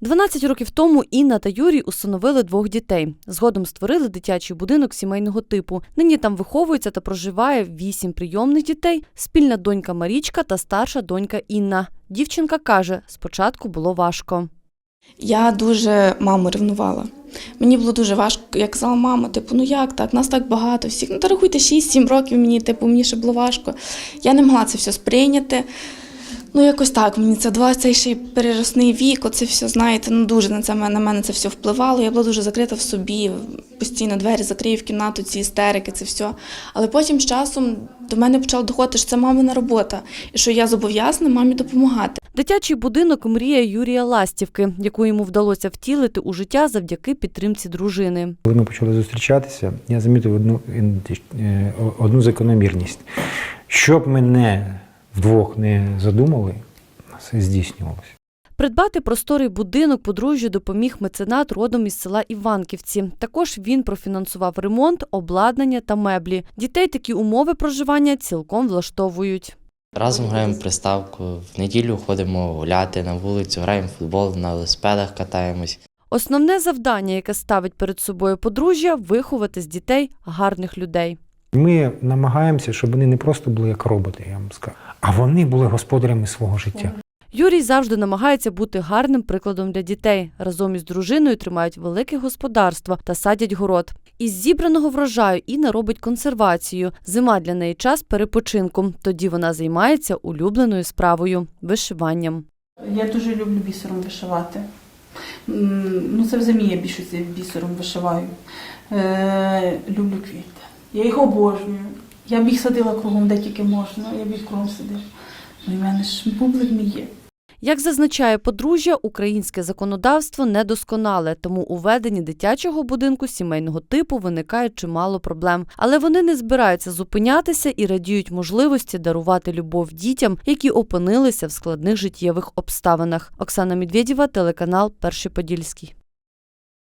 12 років тому Інна та Юрій усиновили двох дітей. Згодом створили дитячий будинок сімейного типу. Нині там виховується та проживає вісім прийомних дітей, спільна донька Марічка та старша донька Інна. Дівчинка каже, спочатку було важко. Я дуже маму ревнувала. Мені було дуже важко, я казала, мама, типу, ну як так, нас так багато всіх. Ну, та рахуйте 6-7 років мені, типу, мені ще було важко. Я не могла це все сприйняти. Ну, якось так, мені це два цей ще й переросний вік, оце все, знаєте, ну дуже на це на мене це все впливало. Я була дуже закрита в собі, постійно двері закрию в кімнату, ці істерики, це все. Але потім з часом до мене почало доходити, що це мамина робота, і що я зобов'язана мамі допомагати. Дитячий будинок мрія Юрія Ластівки, яку йому вдалося втілити у життя завдяки підтримці дружини. Коли ми почали зустрічатися, я замітив одну, е, одну закономірність. Щоб ми не вдвох не задумали, все здійснювалося. Придбати просторий будинок подружжю допоміг меценат родом із села Іванківці. Також він профінансував ремонт, обладнання та меблі. Дітей такі умови проживання цілком влаштовують. Разом граємо приставку, в неділю ходимо гуляти на вулицю, граємо в футбол, на велосипедах катаємось. Основне завдання, яке ставить перед собою подружжя, виховати з дітей гарних людей. Ми намагаємося, щоб вони не просто були як роботи, я вам скажу, а вони були господарями свого життя. Юрій завжди намагається бути гарним прикладом для дітей. Разом із дружиною тримають велике господарство та садять город. Із зібраного врожаю Інна робить консервацію. Зима для неї час перепочинку. Тоді вона займається улюбленою справою вишиванням. Я дуже люблю бісером вишивати. Ну, це в зимі я більшості бісером вишиваю. Е, люблю квіти. Я їх обожнюю. Я б садила кругом, де тільки можна. Я б їх кругом садила. Ну, і в мене ж бублик мій є. Як зазначає подружжя, українське законодавство недосконале, тому у веденні дитячого будинку сімейного типу виникає чимало проблем. Але вони не збираються зупинятися і радіють можливості дарувати любов дітям, які опинилися в складних життєвих обставинах. Оксана Медведєва, телеканал Перший Подільський.